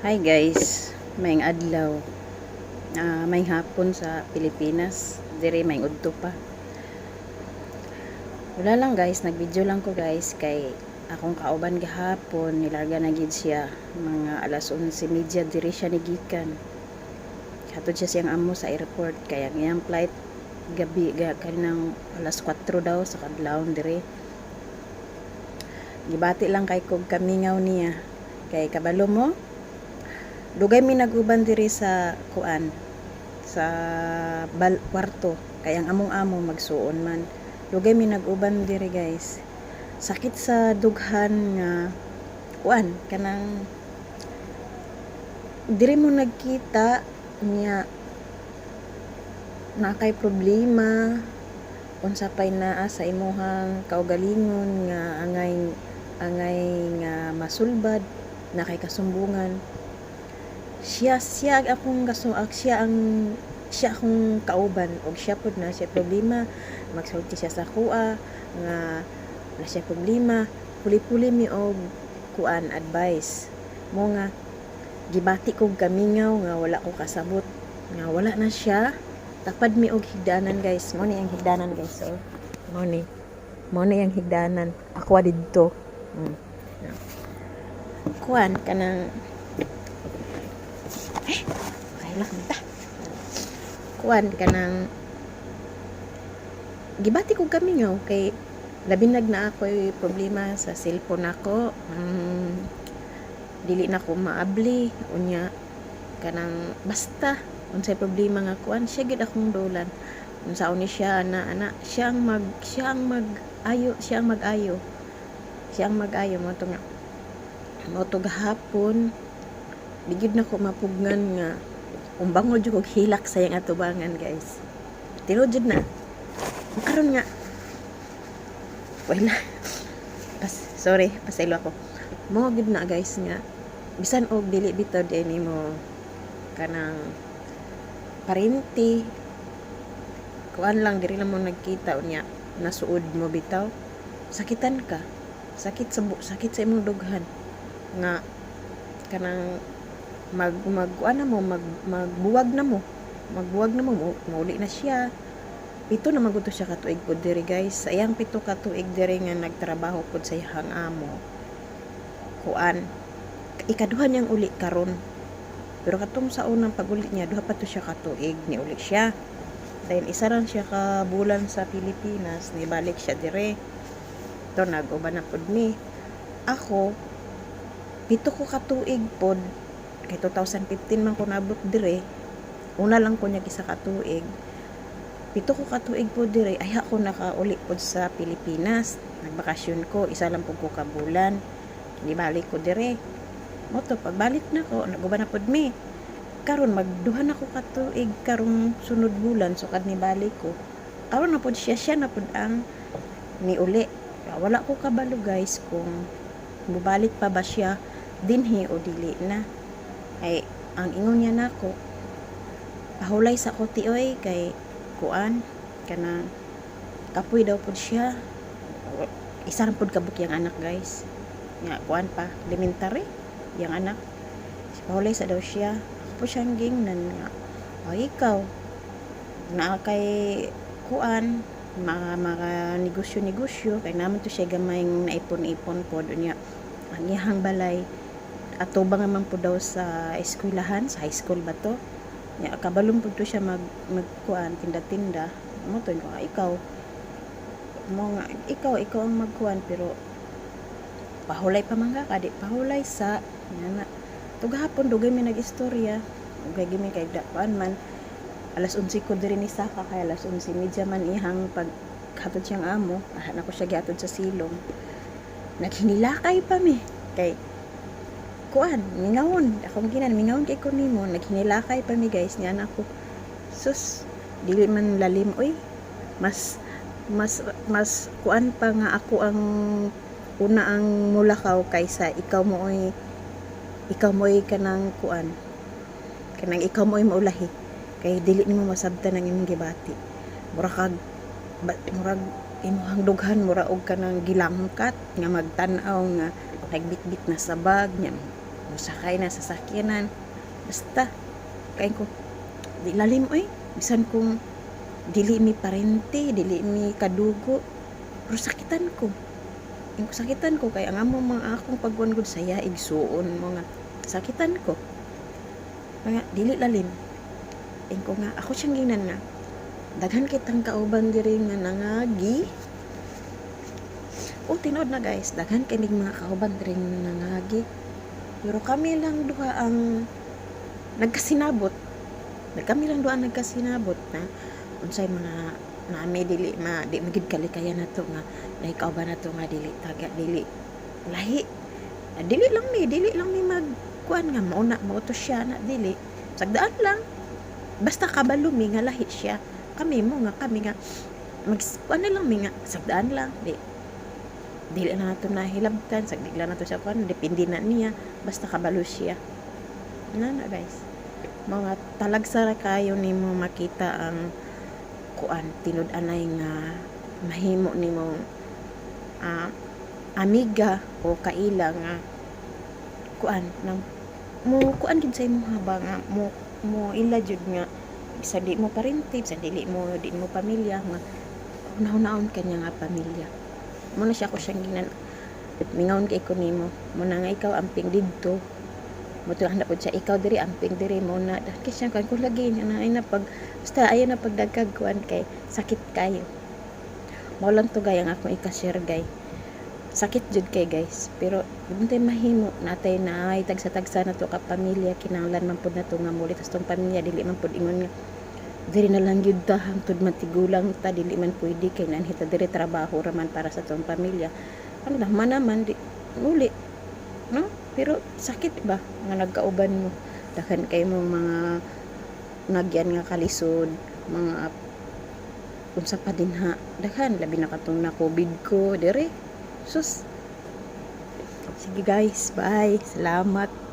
Hi guys, may adlaw. Ah, may hapon sa Pilipinas. Dire may udto pa. Wala lang guys, nagvideo lang ko guys kay akong kauban gahapon nilarga na gid siya mga alas 11:30 dire siya nigikan. Hatod siya siyang amo sa airport kaya ang iyang flight gabi ga kanang alas 4 daw sa kadlawon dire. Gibati lang kay kog kamingaw niya. Kay kabalo mo, Dugay mi naguban diri sa kuan sa bal kwarto kay ang among amo magsuon man. Dugay mi naguban diri guys. Sakit sa dughan nga kuan kanang diri mo nagkita niya na kay problema unsa pay naa sa imuhang kaugalingon nga angay angay nga masulbad na kay kasumbungan siya siya akong gaso ak siya ang siya akong kauban. Og siya pud na siya problema. Magsulti siya sa kuha nga na siya problema. Puli-puli mi og kuan advice. Mo nga gibati kog kamingaw nga wala ko kasabot. Nga wala na siya. Tapad mi og higdanan guys. Mo ni ang higdanan guys so mo ni. Mo ni ang higdanan. Ako didto mm. kuan kanang Ta. Kuan ka ng gibati ko kami nga kay labinag na ako problema sa cellphone ako. Mm, dili na ko maabli unya kanang basta unsay problema nga kuan siya gid akong dolan unsa ni siya na ana siya ang mag siya ang mag ayo siya ang mag-ayo siya ang mag-ayo mo to nga mo to gahapon Digid na ko mapugnan nga umbango jud kog hilak sa yang atubangan guys. Tino jud na. Karon nga wala. Pas, sorry, pasaylo ako. Mo gid na guys nga bisan og dili bitaw dinhi mo kanang parinti kuan lang diri lang mo nagkita unya nasuod mo bitaw sakitan ka sakit sa sakit sa imong dughan nga kanang mag mag ano mo mag magbuwag na mo. Magbuwag na mo mauli na siya. Pito na maguto siya katuig pod diri guys. Sayang pito katuig diri nga nagtrabaho pod sa iyang amo. Kuan ikaduha niyang uli karon. Pero katong sa unang paguli niya duha pa to siya katuig ni uli siya. Dahil isa lang siya ka bulan sa Pilipinas ni balik siya dire to nag-uban na pod mi ako pito ko katuig pod kay 2015 man ko nabot dire una lang ko niya isa katuig. Pito ko katuig po dire ay ako nakauli pod sa Pilipinas. Nagbakasyon ko isa lang po ko kabulan di balik ko dire. Mo to pagbalik na ko naguban na pod mi. Karon magduha na ko katuig karong sunod bulan sukad ni balik ko karon na pod siya siya na pod ang ni uli wala ko kabalo guys kung bubalik pa ba siya dinhi o dili na ay ang ingon niya nako pahulay sa kuti oy kay kuan kana kapoy daw pud siya. Isa ra pud kabuk yang anak guys. Nga kuan pa elementary yang anak. Pahulay sa daw siya. Ako po siyang gingnan nga o ikaw na kay kuan mga mga negosyo-negosyo kay naman to siya gamay naipon-ipon po niya ang iyang balay ato ba nga man po daw sa eskwelahan sa high school ba to? Ya kabalong po to siya mag magkuan tinda-tinda. Mo to nga ikaw. Mo nga ikaw ikaw ang magkuan pero pahulay pa man ka kadi pahulay sa nga na. To gahapon dugay mi nagistorya. Ugay gimi kay dakuan man alas 11 ko diri ni Saka kay alas 11 medya man ihang pag hatod siyang amo. Ahan ako siya gihatod sa silong. Naghinilakay pa mi. Kay kuan mingawon akong ginan mingawon kay ko nimo. Naghinilakay pa mi guys niya ako sus dili man lalim oy. Mas mas mas kuan pa nga ako ang una ang mulakaw kaysa ikaw mo oy. Ikaw mo oy kanang kuan. Kanang ikaw mo oy maulahi. Kay dili nimo masabtan ang imong gibati. Mura kag murag imuhang dughan mura og kanang gilangkat nga magtan-aw nga nagbitbit na sa bag nya musakay na sa sakyanan. Basta kain ko. Di oy. Bisan kung dili mi parente dili mi kadugo. Pero sakitan ko. Yung sakitan ko kay ang amo mga akong pagkuan gud saya igsuon mo nga. Sakitan ko. Nga dili lalim. Ing ko nga. Ako siyang ginan nga daghan kitang kauban diri nga nangagi o tinod na guys. Daghan kining mga kauban diri nga nangagi. Pero kami lang duha ang nagkasinabot. Na kami lang duha nagkasinabot na unsay mga nami dili ma di magid kalikayan nato nga lahi kauban nato nga dili taga dili lahi. Ah, dili lang mi dili lang mi mag kuan nga mauna mauto siya na dili. Sagdaan lang basta kabalo mi nga lahi siya. Kami mo nga kami nga mag na lang mi nga sagdaan lang di dili na nato nahilabtan sagdi lang nato siya kuan depende na niya basta kabalo siya. Na na guys? Mga talagsara kayo nimo makita ang kuan tinud anay nga mahimo nimo ah, amiga o kaila nga kuan nang mo kuan gid sa imong haba nga mo mo ila jud nga sa di mo parente sa dili mo di mo pamilya nga naon kanya nga pamilya mo na siya ko siyang ginan mingawon kay ko nimo. Mo na nga ikaw amping didto. Mo to na pud siya ikaw diri amping diri mo na kay siya kan kung lagi na ay na pag basta ayo na pagdagkag kuan kay sakit kayo. Mao lang to gay ang akong ika-share gay. Sakit jud kay guys. Pero buntay mahimo. Natay na ay tagsa-tagsa na to ka pamilya. Kinahanglan man pud nato nga mulit tong pamilya dili man pud ingon nga diri na lang yun ta hangtod matigulang ta dili man pwede kay nanhita diri trabaho raman para sa tong pamilya. Ano na man naman di uli no? Pero sakit ba nga nagkauban mo? Daghan kay mo mga nagyan nga kalisod mga unsa pa din ha? Daghan labi na katong na covid ko dire sus. Sige guys. Bye. Salamat